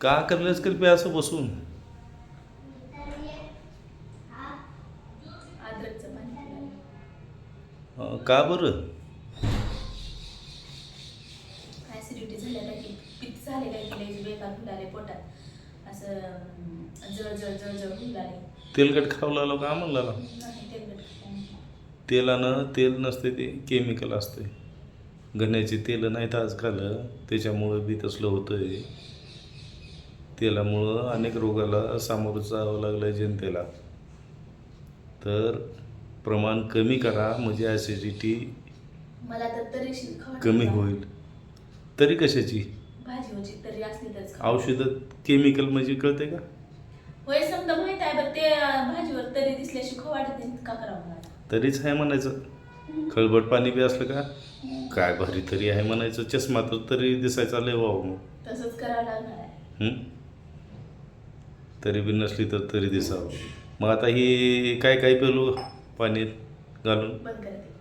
का करलेस कर पे असं बसून? का बरं? ऍसिडिटी झाल्या काय? की पित्त झाले काय की लई बेकार फुलाले पोटात? असं अं, जळ जळ जळ जळ फुलाले तेलकट खाऊ लागलो का म्हणला नाही तेलकट खाल्लं. तेलानं तेल नसते ते केमिकल असते. गण्याची तेलं नाहीत आजकाल. त्याच्यामुळं बी तसलं होतंय. तेलामुळं अनेक रोगाला सामोरं जावं लागलं जनतेला. तर प्रमाण कमी करा म्हणजे ॲसिडिटी मला तर तरी शिक खाऊ कमी. होईल. तरी कशाची? भाजी होची तरी असली. औषधं केमिकल म्हणजे कळते का? होय समजा माहीत आहे ते भाजीवर तरी दिसल्याशी का करावं तरीच आहे म्हणायचं. खळबट पाणी बी असलं का? काय भारी तरी आहे म्हणायचं. चष्मा तर तरी दिसायचा लय वाव मग. तसंच करावं लागणार आहे? तरी बी नसली तर तरी दिसावं. मग आता ही काय काय पेलू? पाण्यात घालून? बंद करते.